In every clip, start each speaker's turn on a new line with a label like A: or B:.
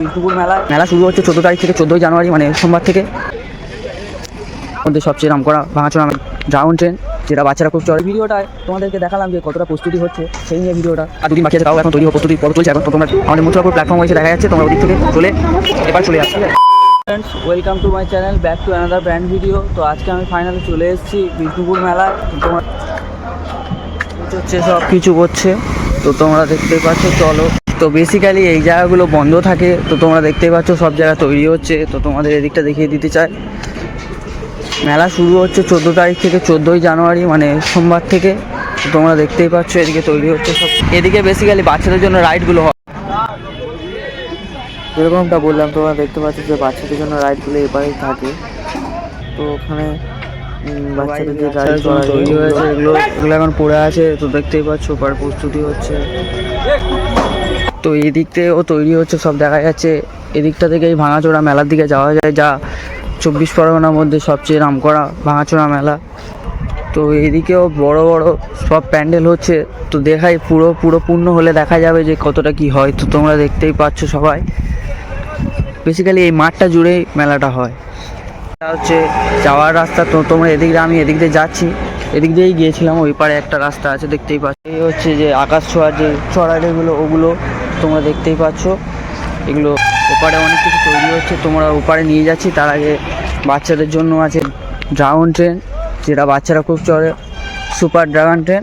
A: বিষ্ণুপুর মেলা। মেলা শুরু হচ্ছে চোদ্দ তারিখ থেকে চোদ্দোই জানুয়ারি মানে সোমবার থেকে। মধ্যে সবচেয়ে নাম করা ভাঙাচোরা ড্রাগন ট্রেন যেটা বাচ্চারা খুব চলে ভিডিওটায় তোমাদেরকে দেখালাম যে কতটা প্রস্তুতি হচ্ছে সেই নিয়ে ভিডিওটা। আর দুদিন বাকি আছে তাও এখন তৈরি প্রস্তুতি পর্ব চলছে। এখন তোমরা আমাদের মুদ্রাপুর প্ল্যাটফর্ম হয়েছে দেখা যাচ্ছে তোমরা ওদিক থেকে চলে এবার চলে আসছে friends welcome to my channel back to another brand video তো আজকে আমি ফাইনালি চলে এসেছি বিষ্ণুপুর মেলায়। তোমার হচ্ছে সব কিছু করছে তো তোমরা দেখতেই পাচ্ছ, চলো। তো বেসিক্যালি এই জায়গাগুলো বন্ধ থাকে। তো তোমরা দেখতেই পাচ্ছ, সব জায়গা তৈরি হচ্ছে। তো তোমাদের এদিকটা দেখিয়ে দিতে চাই। মেলা শুরু হচ্ছে চোদ্দ তারিখ থেকে, চোদ্দোই জানুয়ারি মানে সোমবার থেকে। তোমরা দেখতেই পাচ্ছ, এদিকে তৈরি হচ্ছে সব। এদিকে বেসিক্যালি বাচ্চাদের জন্য রাইডগুলো হয়। যেরকমটা বললাম, তোমরা দেখতে পাচ্ছ যে বাচ্চাদের জন্য রাইডগুলো এবারেই থাকে। তো ওখানে বাচ্চাদের গাড়ি তৈরি হয়েছে এগুলো এগুলো এখন পড়ে আছে তো দেখতেই পাচ্ছ ওপার প্রস্তুতি হচ্ছে। তো এদিক থেকেও তৈরি হচ্ছে সব দেখা যাচ্ছে। এদিকটা থেকে এই ভাঙাচোরা মেলার দিকে যাওয়া যায় যা চব্বিশ পরগনার মধ্যে সবচেয়ে নাম করা ভাঙাচোরা মেলা। তো এদিকেও বড় বড় সব প্যান্ডেল হচ্ছে তো দেখাই পুরো পুরো পূর্ণ হলে দেখা যাবে যে কতটা কি হয় তো তোমরা দেখতেই পাচ্ছ সবাই। বেসিক্যালি এই মাঠটা জুড়েই মেলাটা হয়। হচ্ছে যাওয়ার রাস্তা, তো তোমরা এদিক দিয়ে আমি এদিক দিয়ে যাচ্ছি। এদিক দিয়েই গিয়েছিলাম, ওই পারে একটা রাস্তা আছে, দেখতেই পাচ্ছ। এই হচ্ছে যে আকাশ ছোঁয়ার যে চড়াইগুলো, ওগুলো তোমরা দেখতেই পাচ্ছ। এগুলো ওপারে অনেক কিছু তৈরি হচ্ছে, তোমরা ওপারে নিয়ে যাচ্ছি। তার আগে বাচ্চাদের জন্য আছে ড্রাগন ট্রেন যেটা বাচ্চারা খুব চড়ে সুপার ড্রাগন ট্রেন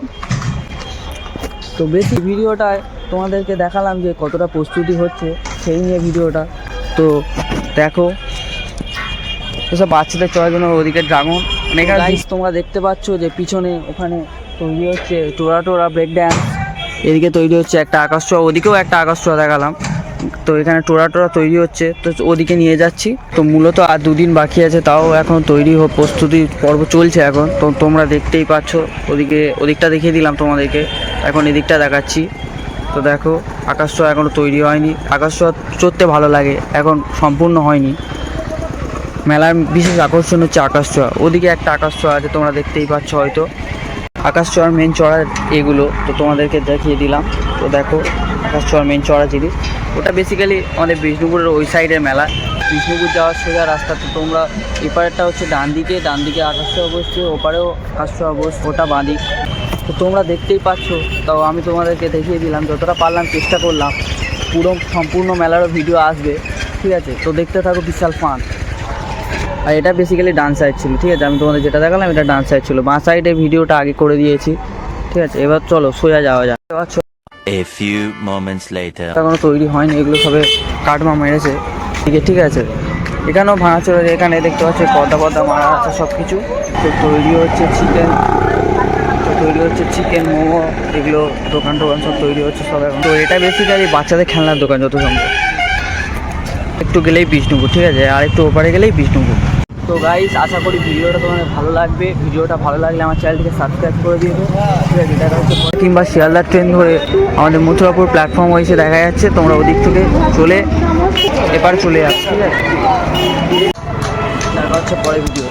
A: তো বেশি ভিডিওটায় তোমাদেরকে দেখালাম যে কতটা প্রস্তুতি হচ্ছে, সেই নিয়ে ভিডিওটা। তো দেখো এসব বাচ্চাদের চড়ার জন্য ওদিকে ড্রাগন। গাইস তোমরা দেখতে পাচ্ছ যে পিছনে ওখানে তৈরি হচ্ছে টোরা টোরা ব্রেক ড্যান্স। এদিকে তৈরি হচ্ছে একটা আকাশ ছোঁয়া ওদিকেও একটা আকাশ ছোঁয়া দেখালাম। তো এখানে টোরা টোরা তৈরি হচ্ছে। তো ওদিকে নিয়ে যাচ্ছি। তো মূলত আর দুদিন বাকি আছে তাও এখন তৈরি হো প্রস্তুতি পর্ব চলছে এখন। তো তোমরা দেখতেই পাচ্ছ ওদিকে ওদিকটা দেখিয়ে দিলাম তোমাদেরকে। এখন এদিকটা দেখাচ্ছি। তো দেখো আকাশ ছোঁয়া এখনও তৈরি হয়নি। আকাশ ছোঁয়া চড়তে ভালো লাগে এখন সম্পূর্ণ হয়নি। মেলার বিশেষ আকর্ষণ হচ্ছে আকাশ ছোঁয়া। ওদিকে একটা আকাশ ছোঁয়া আছে, তোমরা দেখতেই পাচ্ছ হয়তো। আকাশ ছোঁয়ার মেন চড়া এগুলো, তো তোমাদেরকে দেখিয়ে দিলাম। তো দেখো, আকাশ ছোঁয়ার মেন চড়া জিনিস। ওটা বেসিক্যালি আমাদের বিষ্ণুপুরের ওই সাইডের মেলা। বিষ্ণুপুর যাওয়ার সোজা রাস্তা, তো তোমরা এপারেরটা হচ্ছে ডান দিকে ডান দিকে আকাশ ছোঁয়া বসছে, ওপারেও আকাশ ছোঁয়া বসছে, ওটা বাঁধি তো তোমরা দেখতেই পাচ্ছ, তাও আমি তোমাদেরকে দেখিয়ে দিলাম, যতটা পারলাম চেষ্টা করলাম। পুরো সম্পূর্ণ মেলারও ভিডিও আসবে, ঠিক আছে? তো দেখতে থাকো বিশাল ফান। আর এটা বেসিক্যালি ডান সাইড ছিল ঠিক আছে? আমি তোমাদের যেটা দেখালাম এটা ডান সাইড ছিল। বাঁ সাইডে ভিডিওটা আগে করে দিয়েছি ঠিক আছে? এবার চলো সোজা যাওয়া যাক।
B: A few moments later.
A: এখনও তৈরি হয়নি এগুলো সবে কাটমা মেরেছে ঠিক আছে? ঠিক আছে? এখানেও ভাঙাচোরা এখানে দেখতে পাচ্ছ পর্দা পর্দা মারা আছে সব কিছু তো তৈরি হচ্ছে চিকেন তৈরি হচ্ছে চিকেন মোমো এগুলো দোকান টোকান সব তৈরি হচ্ছে সব এখন। তো এটা বেসিক্যালি বাচ্চাদের খেলনার দোকান যত সম্ভব। একটু গেলেই বিষ্ণুপুর ঠিক আছে? আর একটু ওপারে গেলেই বিষ্ণুপুর তো গাইস আশা করি ভিডিওটা তোমাদের ভালো লাগবে। ভিডিওটা ভালো লাগলে আমার চ্যানেলটিকে সাবস্ক্রাইব করে দিও। ঠিক আছে কিংবা শিয়ালদার ট্রেন ধরে আমাদের মথুরাপুর প্ল্যাটফর্ম হয়েছে দেখা যাচ্ছে। তোমরা ওদিক থেকে চলে, এবার চলে যাচ্ছে ঠিক আছে? দেখা হচ্ছে পরে ভিডিও